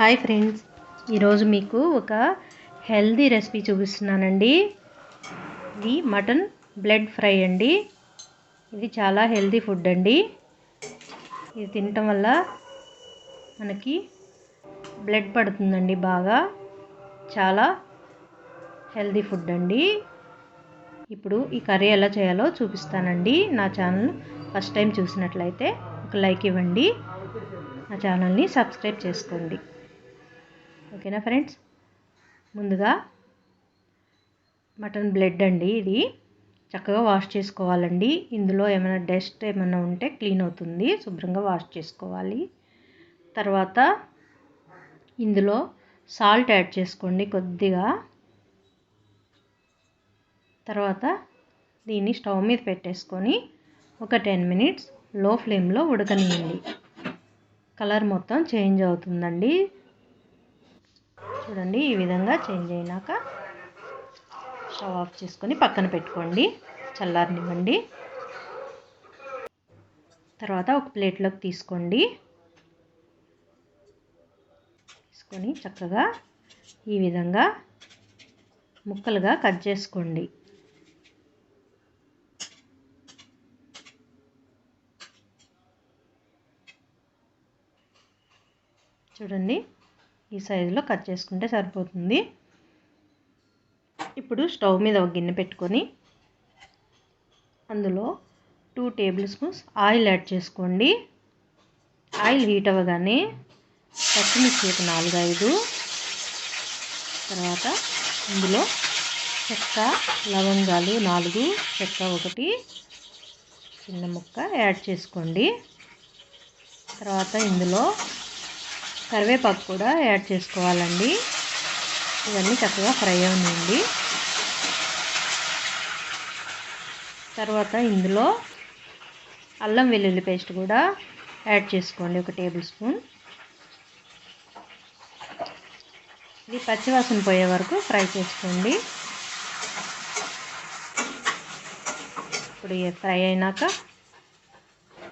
Hi friends. ఈరోజు మీకు ఒక హెల్దీ రెసిపీ చూపిస్తున్నానండి. ఇది మటన్ బ్లడ్ ఫ్రై అండి. ఇది చాలా హెల్దీ ఫుడ్ అండి. ఇది తినటం వల్ల మనకి బ్లడ్ పడుతుందండి బాగా. చాలా హెల్దీ ఫుడ్ అండి. ఇప్పుడు ఈ కర్రీ ఎలా చేయాలో చూపిస్తానండి. నా ఛానల్ ఫస్ట్ టైం చూసినట్లయితే ఒక లైక్ ఇవ్వండి. నా ఛానల్ని సబ్స్క్రైబ్ చేసుకోండి. ఓకేనా ఫ్రెండ్స్? ముందుగా మటన్ బ్లడ్ అండి ఇది. చక్కగా వాష్ చేసుకోవాలండి. ఇందులో ఏమైనా డస్ట్ ఏమైనా ఉంటే క్లీన్ అవుతుంది. శుభ్రంగా వాష్ చేసుకోవాలి. తర్వాత ఇందులో సాల్ట్ యాడ్ చేసుకోండి కొద్దిగా. తర్వాత దీన్ని స్టవ్ మీద పెట్టేసుకొని ఒక టెన్ మినిట్స్లో ఫ్లేమ్లో ఉడకనియండి కలర్ మొత్తం చేంజ్ అవుతుందండి. చూడండి ఈ విధంగా చేంజ్ అయినాక స్టవ్ ఆఫ్ చేసుకొని పక్కన పెట్టుకోండి చల్లారనివ్వండి. తర్వాత ఒక ప్లేట్లోకి తీసుకోండి. తీసుకొని చక్కగా ఈ విధంగా ముక్కలుగా కట్ చేసుకోండి. చూడండి ఈ సైజులో కట్ చేసుకుంటే సరిపోతుంది. ఇప్పుడు స్టవ్ మీద ఒక గిన్నె పెట్టుకొని అందులో two tablespoons oil add చేసుకోండి. ఆయిల్ హీట్ అవ్వగానే పచ్చిమిర్చి ఒక నాలుగు ఐదు తర్వాత ఇందులో చెక్క లవంగాలు నాలుగు చెక్క ఒకటి చిన్న ముక్క యాడ్ చేసుకోండి. తర్వాత ఇందులో కరివేపాకు కూడా యాడ్ చేసుకోవాలండి. ఇవన్నీ చక్కగా ఫ్రై అవునండి. తర్వాత ఇందులో అల్లం వెల్లుల్లి పేస్ట్ కూడా యాడ్ చేసుకోండి ఒక టేబుల్ స్పూన్. ఇది పచ్చివాసన పోయే వరకు ఫ్రై చేసుకోండి. ఇప్పుడు ఫ్రై అయినాక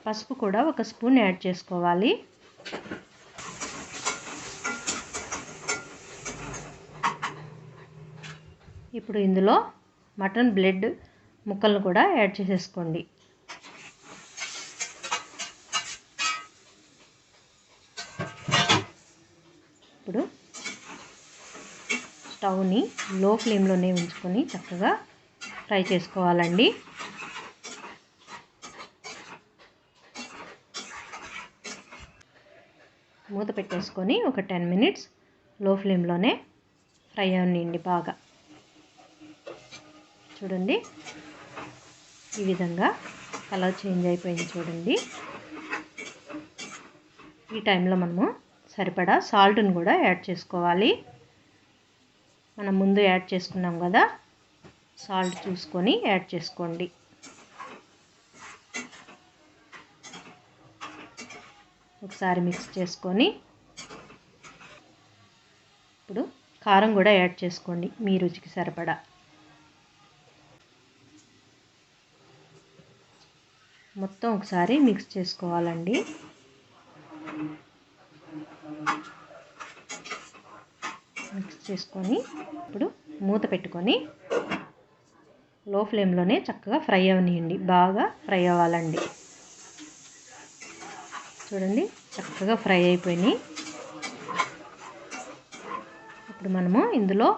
పసుపు కూడా ఒక స్పూన్ యాడ్ చేసుకోవాలి. ఇప్పుడు ఇందులో మటన్ బ్లడ్ ముక్కలను కూడా యాడ్ చేసేసుకోండి. ఇప్పుడు స్టవ్ని లో ఫ్లేమ్లోనే ఉంచుకొని చక్కగా ఫ్రై చేసుకోవాలండి. మూత పెట్టేసుకొని ఒక టెన్ మినిట్స్లో ఫ్లేమ్లోనే ఫ్రై అవ్వండి బాగా. చూడండి. ఈ విధంగా కలర్ చేంజ్ అయిపోయింది చూడండి. ఈ టైంలో మనము సరిపడా సాల్ట్ని కూడా యాడ్ చేసుకోవాలి. మనం ముందు యాడ్ చేసుకున్నాం కదా సాల్ట్ చూసుకొని యాడ్ చేసుకోండి. ఒకసారి మిక్స్ చేసుకొని ఇప్పుడు కారం కూడా యాడ్ చేసుకోండి మీ రుచికి సరిపడా. మొత్తం ఒకసారి మిక్స్ చేసుకోవాలండి. మిక్స్ చేసుకొని ఇప్పుడు మూత పెట్టుకొని లో ఫ్లేమ్లోనే చక్కగా ఫ్రై అవనియండి. బాగా ఫ్రై అవ్వాలండి. చూడండి చక్కగా ఫ్రై అయిపోయినాయి. ఇప్పుడు మనము ఇందులో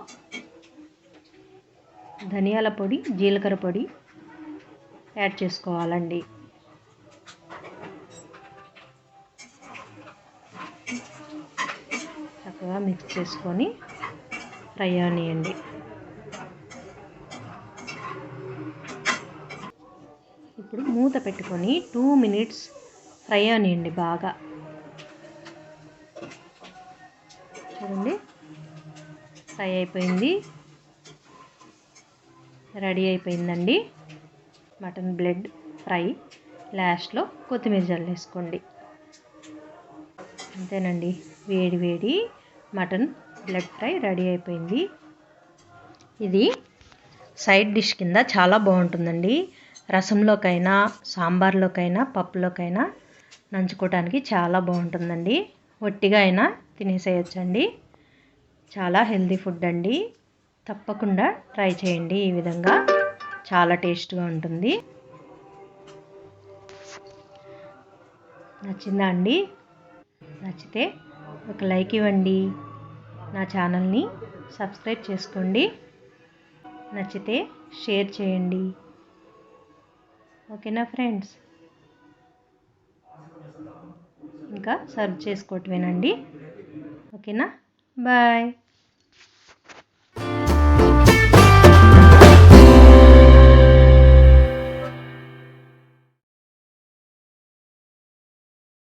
ధనియాల పొడి జీలకర్ర పొడి యాడ్ చేసుకోవాలండి. చక్కగా మిక్స్ చేసుకొని ఫ్రై అవనియండి. ఇప్పుడు మూత పెట్టుకొని టూ మినిట్స్ ఫ్రై అవనియండి బాగా. చూడండి ఫ్రై అయిపోయింది. రెడీ అయిపోయిందండి. Mutton blood fry. లాస్ట్లో కొత్తిమీర జల్లేసుకోండి. అంతేనండి వేడి వేడి. మటన్ బ్లడ్ ఫ్రై రెడీ అయిపోయింది. ఇది సైడ్ డిష్ కింద చాలా బాగుంటుందండి. రసంలోకైనా సాంబార్లోకైనా పప్పులోకైనా నంచుకోవడానికి చాలా బాగుంటుందండి. ఒట్టిగా అయినా తినేసేయచ్చండి. చాలా హెల్దీ ఫుడ్ అండి. తప్పకుండా ట్రై చేయండి. ఈ విధంగా చాలా టేస్ట్గా ఉంటుంది. నచ్చిందా అండి? నచ్చితే ఒక లైక్ ఇవ్వండి. నా ఛానల్ని సబ్స్క్రైబ్ చేసుకోండి. నచ్చితే షేర్ చేయండి. ఓకేనా ఫ్రెండ్స్? ఇంకా సర్వ్ చేసుకోవటమేనండి. ఓకేనా? బాయ్.